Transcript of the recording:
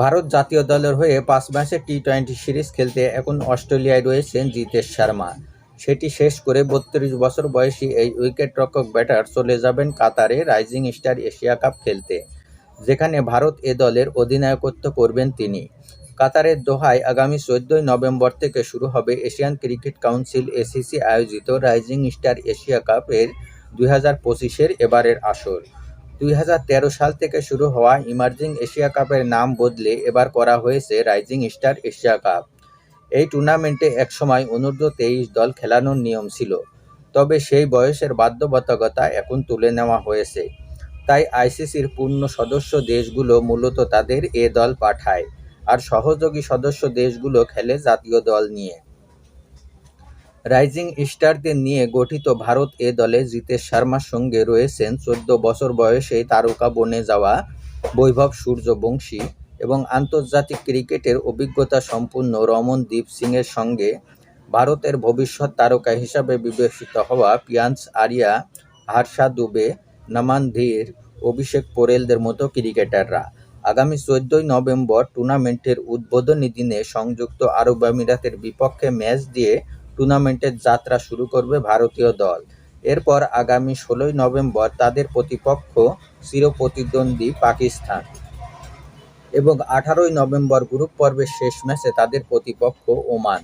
ভারত জাতীয় দলের হয়ে পাঁচ ম্যাচের টি টোয়েন্টি সিরিজ খেলতে এখন অস্ট্রেলিয়ায় রয়েছেন জিতেশ শর্মা। সেটি শেষ করে বত্রিশ বছর বয়সী এই উইকেটরক্ষক ব্যাটার চলে যাবেন কাতারে রাইজিং স্টার এশিয়া কাপ খেলতে, যেখানে ভারত এ দলের অধিনায়কত্ব করবেন তিনি। কাতারের দোহায় আগামী চোদ্দই নভেম্বর থেকে শুরু হবে এশিয়ান ক্রিকেট কাউন্সিল এসিসি আয়োজিত রাইজিং স্টার এশিয়া কাপের দুই হাজার পঁচিশের এবারের আসর। দুই হাজার তেরো সাল থেকে শুরু হওয়া ইমার্জিং এশিয়া কাপের নাম বদলে এবার করা হয়েছে রাইজিং স্টার এশিয়া কাপ। এই টুর্নামেন্টে একসময় অনূর্ধ্ব তেইশ দল খেলানোর নিয়ম ছিল, তবে সেই বয়সের বাধ্যবাধকতা এখন তুলে নেওয়া হয়েছে। তাই আইসিসির পূর্ণ সদস্য দেশগুলো মূলত তাদের এ দল পাঠায়, আর সহযোগী সদস্য দেশগুলো খেলে জাতীয় দল নিয়ে। রাইজিং স্টারদের নিয়ে গঠিত ভারত এ দলে জিতেশ শর্মার সঙ্গে রয়েছেন চোদ্দ বছর বয়সে তারকা বনে যাওয়া বৈভব সূর্যবংশী এবং আন্তর্জাতিক ক্রিকেটের অভিজ্ঞতা সম্পন্ন রমনদীপ সিংয়ের সঙ্গে ভারতের ভবিষ্যৎ তারকা হিসাবে বিবেচিত হওয়া পিয়ান্স আরিয়া হার্ষা দুবে, নমান ধীর, অভিষেক পোরেলদের মতো ক্রিকেটাররা। আগামী চোদ্দই নভেম্বর টুর্নামেন্টের উদ্বোধনী দিনে সংযুক্ত আরব আমিরাতের বিপক্ষে ম্যাচ দিয়ে টুর্নামেন্টের যাত্রা শুরু করবে ভারতীয় দল। এরপর আগামী ষোলোই নভেম্বর তাদের প্রতিপক্ষ চিরপ্রতিদ্বন্দ্বী পাকিস্তান। এবং আঠারোই নভেম্বর গ্রুপ পর্বের শেষ ম্যাচে তাদের প্রতিপক্ষ ওমান।